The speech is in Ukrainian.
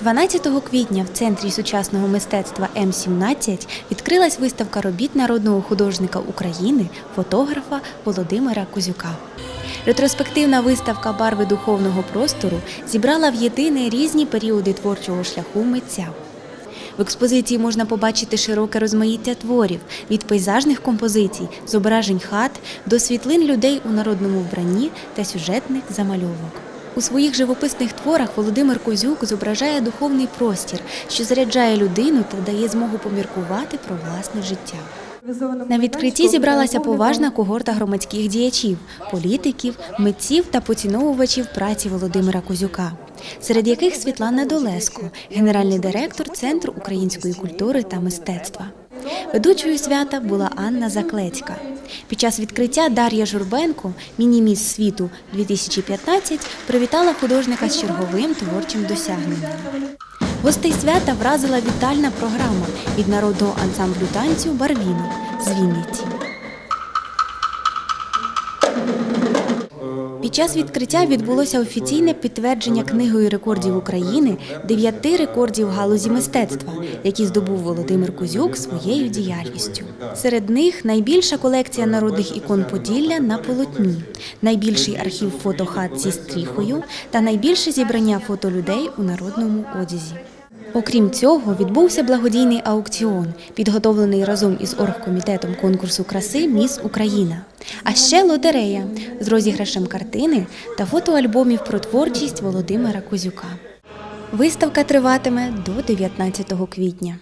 12 квітня в Центрі сучасного мистецтва М17 відкрилась виставка робіт народного художника України, фотографа Володимира Кузюка. Ретроспективна виставка Барви духовного простору зібрала в єдине різні періоди творчого шляху митця. В експозиції можна побачити широке розмаїття творів від пейзажних композицій, зображень хат до світлин людей у народному вбранні та сюжетних замальовок. У своїх живописних творах Володимир Козюк зображає духовний простір, що заряджає людину та дає змогу поміркувати про власне життя. На відкритті зібралася поважна когорта громадських діячів, політиків, митців та поціновувачів праці Володимира Козюка, серед яких Світлана Долеско, генеральний директор Центру української культури та мистецтва. Ведучою свята була Анна Заклецька. Під час відкриття Дар'я Журбенко, міні-міс світу 2015, привітала художника з черговим творчим досягненням. Гостей свята вразила вітальна програма від народного ансамблю танцю Барвінок з Вінниці. Під час відкриття відбулося офіційне підтвердження книгою рекордів України дев'яти рекордів галузі мистецтва, які здобув Володимир Кузюк своєю діяльністю. Серед них найбільша колекція народних ікон Поділля на полотні, найбільший архів фотохат зі стріхою та найбільше зібрання фото людей у народному одязі. Окрім цього, відбувся благодійний аукціон, підготовлений разом із оргкомітетом конкурсу краси Міс Україна. А ще лотерея з розіграшем картини та фотоальбомів про творчість Володимира Козюка. Виставка триватиме до 19 квітня.